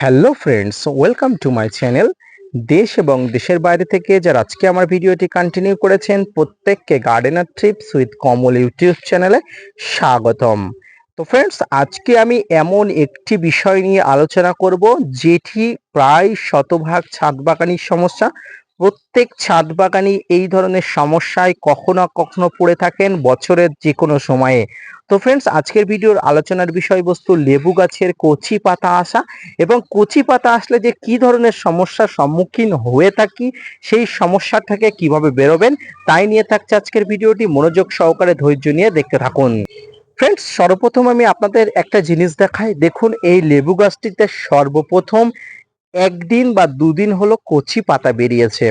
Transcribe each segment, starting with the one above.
Hello friends welcome to my channel দেশ এবং দেশের বাইরে থেকে যারা আজকে আমার ভিডিওটি কন্টিনিউ করেছেন, প্রত্যেককে gardener trips with Kamal YouTube চ্যানেলে স্বাগতম। তো ফ্রেন্ডস আজকে আমি এমন একটি বিষয় নিয়ে আলোচনা করব, যেটি প্রায় শতভাগ ছাদ বাগানির সমস্যা প্রত্যেক ছাদ বাগানি এই ধরনের সমস্যায় কখনো কখনো পড়ে থাকেন বছরের যে কোনো সময়ে। তো ফ্রেন্ডস আজকের ভিডিওর আলোচনার বিষয়বস্তু লেবু গাছের কচি পাতা আসা এবং কচি পাতা আসলে যে কি ধরনের সমস্যার সম্মুখীন হয়ে থাকি, সেই সমস্যা থেকে কীভাবে বেরোবেন, তাই নিয়ে থাকছে আজকের ভিডিওটি। মনোযোগ সহকারে ধৈর্য নিয়ে দেখতে থাকুন। ফ্রেন্ডস সর্বপ্রথম আমি আপনাদের একটা জিনিস দেখাই। দেখুন, এই লেবু গাছটিতে সর্বপ্রথম একদিন বা দুদিন হলো কচি পাতা বেরিয়েছে।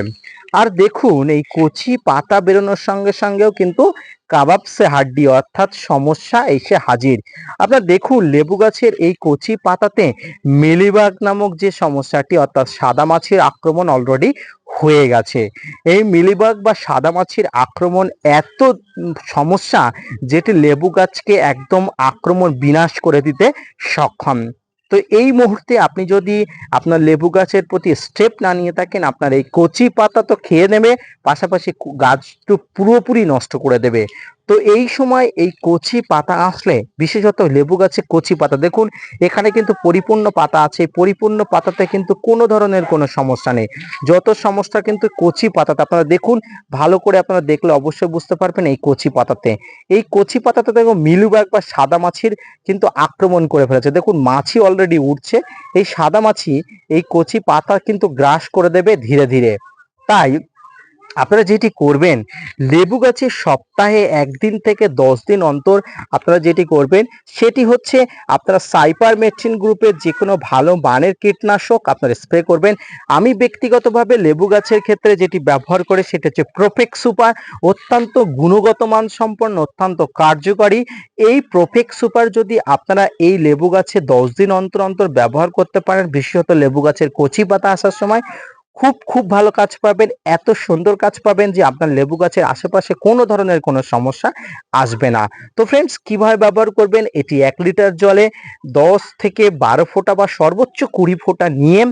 আর দেখুন, এই কচি পাতা বেরোনোর সঙ্গে সঙ্গেও কিন্তু কাবাবসে হাড্ডি, অর্থাৎ সমস্যা এসে হাজির। আপনার দেখুন, লেবু গাছের এই কচি পাতাতে মিলিবাগ নামক যে সমস্যাটি, অর্থাৎ সাদা মাছির আক্রমণ অলরেডি হয়ে গেছে। এই মিলিবাগ বা সাদা মাছির আক্রমণ এত সমস্যা, যেটি লেবু গাছকে একদম আক্রমণ বিনাশ করে দিতে সক্ষম। তো এই মুহূর্তে আপনি যদি আপনার লেবু গাছের প্রতি স্টেপ না নিয়ে থাকেন, আপনার এই কচি পাতা তো খেয়ে নেবে, পাশাপাশি গাছ তো পুরোপুরি নষ্ট করে দেবে। তো এই সময় এই কচি পাতা আসলে, বিশেষত লেবু গাছে কচি পাতা, দেখুন, এখানে কিন্তু পরিপূর্ণ পাতা আছে পরিপূর্ণ পাতাতে কিন্তু কোনো ধরনের কোনো সমস্যা নেই। যত সমস্যা কিন্তু কচি পাতাতে, আপনারা দেখুন, ভালো করে আপনারা দেখলে অবশ্যই বুঝতে পারবেন এই কচি পাতাতে। এই কচি পাতাতে দেখুন, মিলুবাগ বা সাদা মাছির কিন্তু আক্রমণ করে ফেলেছে। দেখুন, মাছি অলরেডি উঠছে এই সাদা মাছি এই কচি পাতা কিন্তু গ্রাস করে দেবে ধীরে ধীরে। তাই আপনারা যেটি করবেন, লেবু গাছে সপ্তাহে একদিন থেকে দশ দিন অন্তর আপনারা যেটি করবেন, সেটি হচ্ছে আপনারা সাইপার মেট্রিন গ্রুপের যে কোনো ভালো মানের কীটনাশক আপনারা স্প্রে করবেন। আমি ব্যক্তিগতভাবে লেবু গাছের ক্ষেত্রে যেটি ব্যবহার করে, সেটা হচ্ছে প্রোফেক্স সুপার অত্যন্ত গুণগত মান সম্পন্ন অত্যন্ত কার্যকরী। এই প্রোফেক্স সুপার যদি আপনারা এই লেবু গাছে দশ দিন অন্তর অন্তর ব্যবহার করতে পারেন, বিশেষত লেবু গাছের কচি পাতা আসার সময় খুব খুব ভালো কাজ পাবেন, এত সুন্দর কাজ পাবেন যে আপনার লেবু গাছের আশেপাশে কোনো ধরনের কোনো সমস্যা আসবে না। তো ফ্রেন্ডস কীভাবে ব্যবহার করবেন? এটি এক লিটার জলে দশ থেকে বারো ফোঁটা বা সর্বোচ্চ কুড়ি ফোঁটা নিয়ে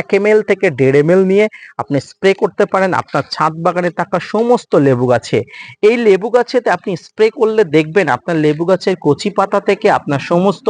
এক এম এল থেকে দেড় এম নিয়ে আপনি স্প্রে করতে পারেন। আপনার ছাদ বাগানে থাকা সমস্ত লেবু গাছে। এই লেবু গাছেতে আপনি স্প্রে করলে দেখবেন আপনার লেবু গাছের কচি পাতা থেকে আপনার সমস্ত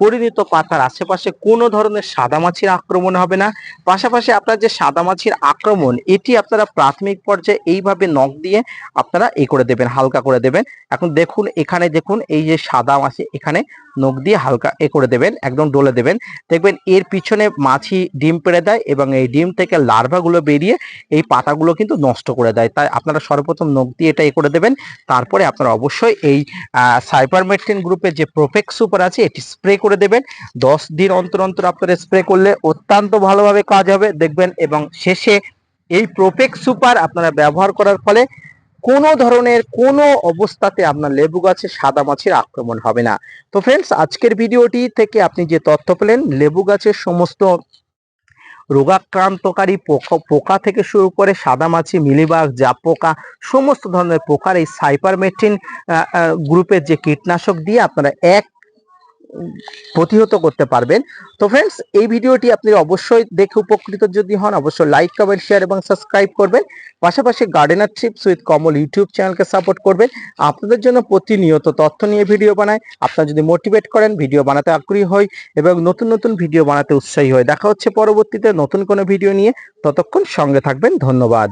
পরিণত পাতার আশেপাশে কোনো ধরনের সাদা মাছির আক্রমণ হবে না। পাশাপাশি আপনার যে সাদা মাছির আক্রমণ, এটি আপনারা প্রাথমিক পর্যায়ে এইভাবে নখ দিয়ে আপনারা এ করে দেবেন, হালকা করে দেবেন। এখন দেখুন, এখানে দেখুন, এই যে সাদা মাছি এখানে নখ দিয়ে হালকা এ করে দেবেন, একদম ডলে দেবেন। দেখবেন এর পিছনে মাছি ডিম পেড়ে দেয় এবং এই ডিম থেকে লার্ভাগুলো বেরিয়ে এই পাতাগুলো কিন্তু নষ্ট করে দেয়। তাই আপনারা সর্বপ্রথম নখ দিয়ে এটা এ করে দেবেন। তারপরে আপনারা অবশ্যই এই সাইপারমেট্রিন গ্রুপের যে প্রোফেক্স সুপার আছে, এটি স্প্রে করে দেবেন। দশ দিন অন্তর অন্তর আপনারা স্প্রে করলে অত্যন্ত ভালোভাবে কাজ হবে। দেখবেন এবং শেষে এই প্রোফেক্স সুপার আপনারা ব্যবহার করার ফলে কোনো ধরনের কোনো অবস্থাতে আপনার লেবু গাছে সাদা মাছির আক্রমণ হবে না। তো ফ্রেন্ডস আজকের ভিডিওটি থেকে আপনি যে তথ্য পেলেন, লেবু গাছের সমস্ত রোগাক্রান্তকারী পোকা পোকা থেকে শুরু করে সাদা মাছি, মিলিবাগ জাপ পোকা, সমস্ত ধরনের পোকার এই সাইপারমেট্রিন গ্রুপের যে কীটনাশক দিয়ে আপনারা এক প্রতিহত করতে পারবেন। তো ফ্রেন্ডস এই ভিডিওটি আপনি অবশ্যই দেখে উপকৃত যদি হন, অবশ্যই লাইক কমেন্ট শেয়ার এবং সাবস্ক্রাইব করবেন। পাশাপাশি gardener trips with Kamal YouTube চ্যানেলকে সাপোর্ট করবেন। আপনাদের জন্য প্রতিনিয়ত তথ্য নিয়ে ভিডিও বানায় আপনারা যদি মোটিভেট করেন, ভিডিও বানাতে আগ্রহী হই এবং নতুন নতুন ভিডিও বানাতে উৎসাহী হয় দেখা হচ্ছে পরবর্তীতে নতুন কোনো ভিডিও নিয়ে। ততক্ষণ সঙ্গে থাকবেন। ধন্যবাদ।